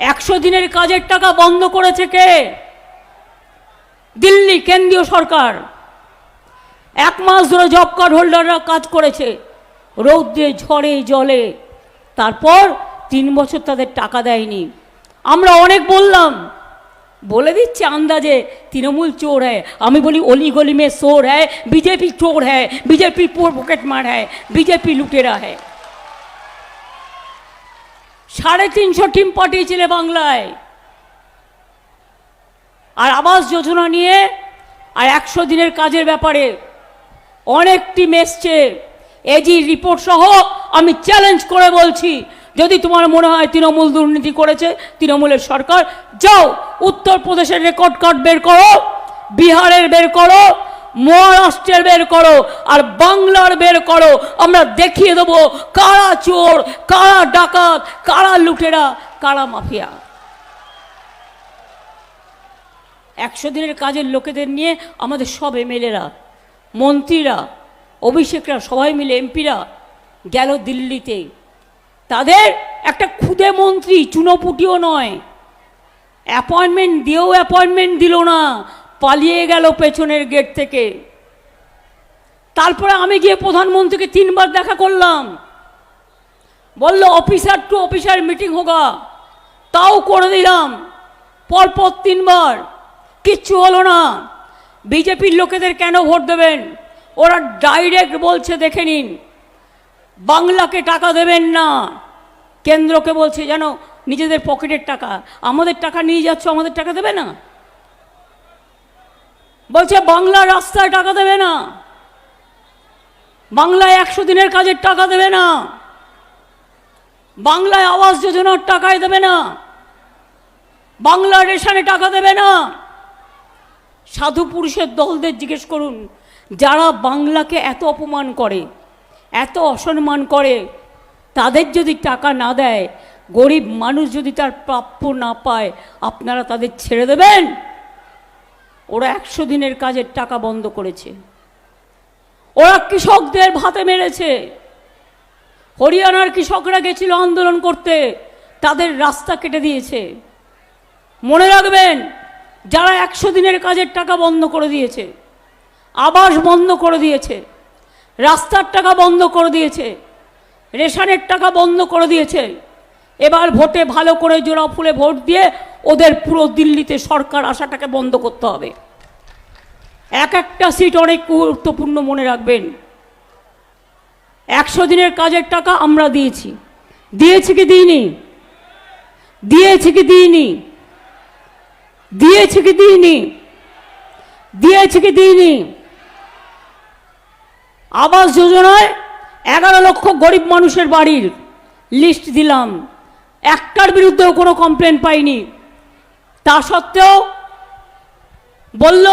একশো দিনের কাজের টাকা বন্ধ করেছে কে? দিল্লি কেন্দ্রীয় সরকার। এক মাস ধরে জব কার্ড হোল্ডাররা কাজ করেছে, রৌদ্রে, ঝড়ে, জলে। তারপর তিন বছর তাদের টাকা দেয়নি। আমরা অনেক বললাম, বলে দিচ্ছে আন্দাজে, তৃণমূল চোর হ্যায়, আমি বলি অলি গলি মে চোর হ্যায়, বিজেপি চোর হ্যায়, বিজেপি পকেট মার হ্যায়, বিজেপি লুটেরা হ্যায়। সাড়ে তিনশো টিম পাঠিয়েছিলে বাংলায়। আর আবাস যোজনা নিয়ে আর একশো দিনের কাজের ব্যাপারে অনেক টিম এসছে। এজি রিপোর্ট সহ আমি চ্যালেঞ্জ করে বলছি, যদি তোমার মনে হয় তৃণমূল দুর্নীতি করেছে, তৃণমূলের সরকার, যাও, উত্তরপ্রদেশের রেকর্ড কার্ড বের করো, বিহারের বের করো মহারাষ্ট্রের বের করো আর বাংলার বের করো। আমরা দেখিয়ে দেবো কারা চোর, কারা ডাকাত, কারা লুটেরা, কারা মাফিয়া। একশো দিনের কাজের লোকেদের নিয়ে আমাদের সব এমএলএরা, মন্ত্রীরা, অভিষেকরা, সবাই মিলে এমপিরা গেল দিল্লিতে। তাদের একটা খুদে মন্ত্রী, চুনোপুটিও নয়। অ্যাপয়েন্টমেন্ট দিয়েও অ্যাপয়েন্টমেন্ট দিল না। পালিয়ে গেল পেছনের গেট থেকে। তারপরে আমি গিয়ে প্রধানমন্ত্রীকে তিনবার দেখা করলাম। বলল অফিসার টু অফিসার মিটিং হোগা। তাও করে দিলাম। পরপর তিনবার। কিচ্ছু হলো না। বিজেপির লোকেদের কেন ভোট দেবেন? ওরা ডাইরেক্ট বলছে, দেখে নিন। বাংলাকে টাকা দেবেন না। কেন্দ্রকে বলছে যেন নিজেদের পকেটের টাকা। আমাদের টাকা নিয়ে যাচ্ছ, আমাদের টাকা দেবে না? বলছে, বাংলা রাস্তায় টাকা দেবে না। বাংলায় একশো দিনের কাজের টাকা দেবে না। বাংলায় আবাস যোজনার টাকায় দেবে না। বাংলা রেশনে টাকা দেবে না। সাধু পুরুষের দলদের জিজ্ঞেস করুন, যারা বাংলাকে এত অপমান করে, এত অসম্মান করে, তাদের যদি টাকা না দেয়, গরিব মানুষ যদি তার প্রাপ্য না পায়, আপনারা তাদের ছেড়ে দেবেন? ওরা একশো দিনের কাজের টাকা বন্ধ করেছে। ওরা কৃষকদের ভাতে মেরেছে। হরিয়ানার কৃষকরা গেছিল আন্দোলন করতে, তাদের রাস্তা কেটে দিয়েছে। মনে রাখবেন, যারা একশো দিনের কাজের টাকা বন্ধ করে দিয়েছে, আবাস বন্ধ করে দিয়েছে, রাস্তার টাকা বন্ধ করে দিয়েছে, রেশনের টাকা বন্ধ করে দিয়েছে, এবার ভোটে ভালো করে জোড়া ফুলে ভোট দিয়ে ওদের পুরো দিল্লিতে সরকার আসাটাকে বন্ধ করতে হবে। এক একটা সিট অনেক গুরুত্বপূর্ণ মনে রাখবেন। একশো দিনের কাজের টাকা আমরা দিয়েছি। দিয়েছি কি দিইনি? দিয়েছি কি দিইনি? দিয়েছি কি দিইনি? দিয়েছি কি দিইনি? আবাস যোজনায় এগারো লক্ষ গরিব মানুষের বাড়ির লিস্ট দিলাম। একটার বিরুদ্ধেও কোনো কমপ্লেন পাইনি। তা সত্ত্বেও বলল,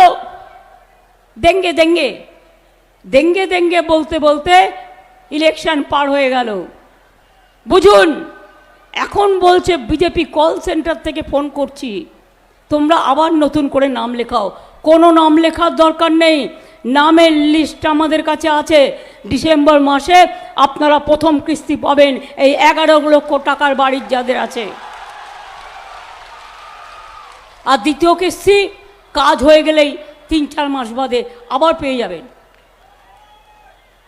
দেঙ্গে দেঙ্গে দেঙ্গে দেঙ্গে বলতে বলতে ইলেকশন পার হয়ে গেল। বুঝুন, এখন বলছে বিজেপি কল সেন্টার থেকে ফোন করছি। তোমরা আবার নতুন করে নাম লেখাও। কোনো নাম লেখার দরকার নেই। নামের লিস্ট আমাদের কাছে আছে। ডিসেম্বর মাসে আপনারা প্রথম কিস্তি পাবেন। এই এগারো লক্ষ টাকার বাড়ির যাদের আছে। আর দ্বিতীয় কিস্তি কাজ হয়ে গেলেই তিন চার মাস বাদে আবার পেয়ে যাবেন।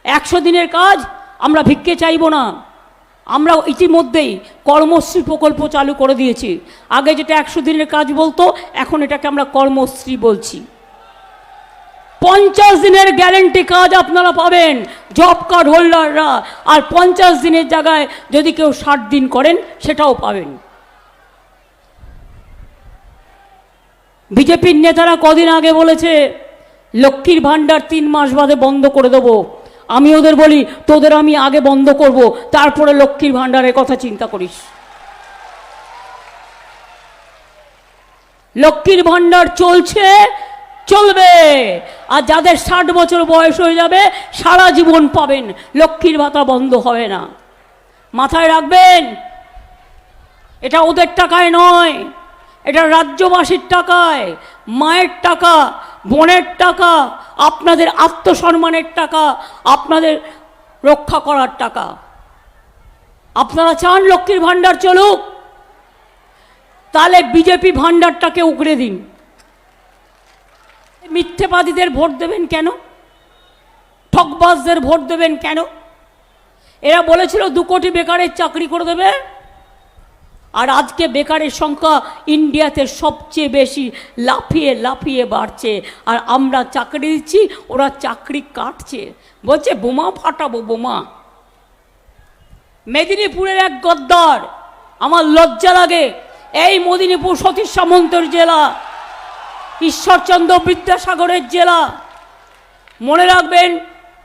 একশো দিনের কাজ আমরা ভিক্ষে চাইব না। আমরা ইতিমধ্যেই কর্মশ্রী প্রকল্প চালু করে দিয়েছি। আগে যেটা একশো দিনের কাজ বলতো, এখন এটাকে আমরা কর্মশ্রী বলছি। পঞ্চাশ দিনের গ্যারেন্টি কাজ আপনারা পাবেন, জব কার্ড হোল্ডাররা। আর পঞ্চাশ দিনের জায়গায় যদি কেউ ষাট দিন করেন, সেটাও পাবেন। বিজেপির নেতারা কদিন আগে বলেছে, লক্ষ্মীর ভাণ্ডার তিন মাস বাদে বন্ধ করে দেবো। আমি ওদের বলি, তোদের আমি আগে বন্ধ করব, তারপরে লক্ষ্মীর ভাণ্ডারের কথা চিন্তা করিস। লক্ষ্মীর ভাণ্ডার চলছে, চলবে। আর যাদের ষাট বছর বয়স হয়ে যাবে, সারা জীবন পাবেন, লক্ষ্মীর ভাতা বন্ধ হবে না। মাথায় রাখবেন, এটা ওদের টাকায় নয়। এটা রাজ্যবাসীর টাকায়, মায়ের টাকা, বোনের টাকা, আপনাদের আত্মসম্মানের টাকা, আপনাদের রক্ষা করার টাকা। আপনারা চান লক্ষ্মীর ভাণ্ডার চলুক, তাহলে বিজেপি ভাণ্ডারটাকে উগড়ে দিন। মিথ্যেবাদীদের ভোট দেবেন কেন? ঠকবাজদের ভোট দেবেন কেন? এরা বলেছিল দু কোটি বেকারের চাকরি করে দেবে আর আজকে বেকারের সংখ্যা ইন্ডিয়াতে সবচেয়ে বেশি, লাফিয়ে লাফিয়ে বাড়ছে। আর আমরা চাকরি দিচ্ছি, ওরা চাকরি কাটছে। বলছে, বোমা ফাটাবো, বোমা। মেদিনীপুরের এক গদ্দার, আমার লজ্জা লাগে, এই মেদিনীপুর সতীশ সামন্তর জেলা, ঈশ্বরচন্দ্র বিদ্যাসাগরের জেলা, মনে রাখবেন,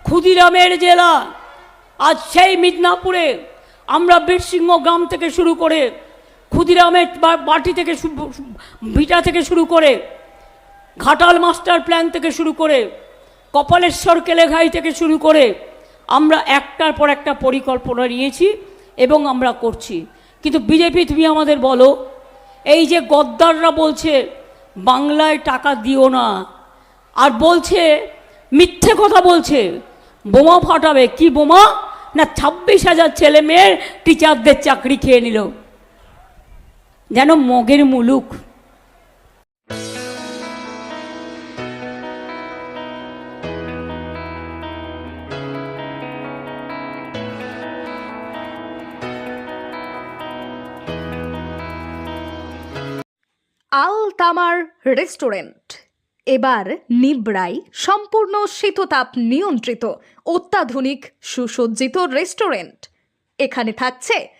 ক্ষুদিরামের জেলা। আজ সেই মিদনাপুরে আমরা বীরসিংহ গ্রাম থেকে শুরু করে ক্ষুদিরামের বাটি থেকে ভিটা থেকে শুরু করে, ঘাটাল মাস্টার প্ল্যান থেকে শুরু করে, কপালেশ্বর কেলেঘাই থেকে শুরু করে, আমরা একটার পর একটা পরিকল্পনা নিয়েছি এবং আমরা করছি। কিন্তু বিজেপি, তুমি আমাদের বলো, এই যে গদ্দাররা বলছে, বাংলায় টাকা দিও না, আর বলছে, মিথ্যে কথা বলছে, বোমা ফাটাবে, কি বোমা? না ছাব্বিশ হাজার ছেলে মেয়ের টিচারদের চাকরি খেয়ে নিল। যেন মগের মুলুক। আল তামার রেস্টুরেন্ট। এবার নিবড়াই সম্পূর্ণ শীততাপ নিয়ন্ত্রিত, অত্যাধুনিক, সুসজ্জিত রেস্টুরেন্ট। এখানে থাকছে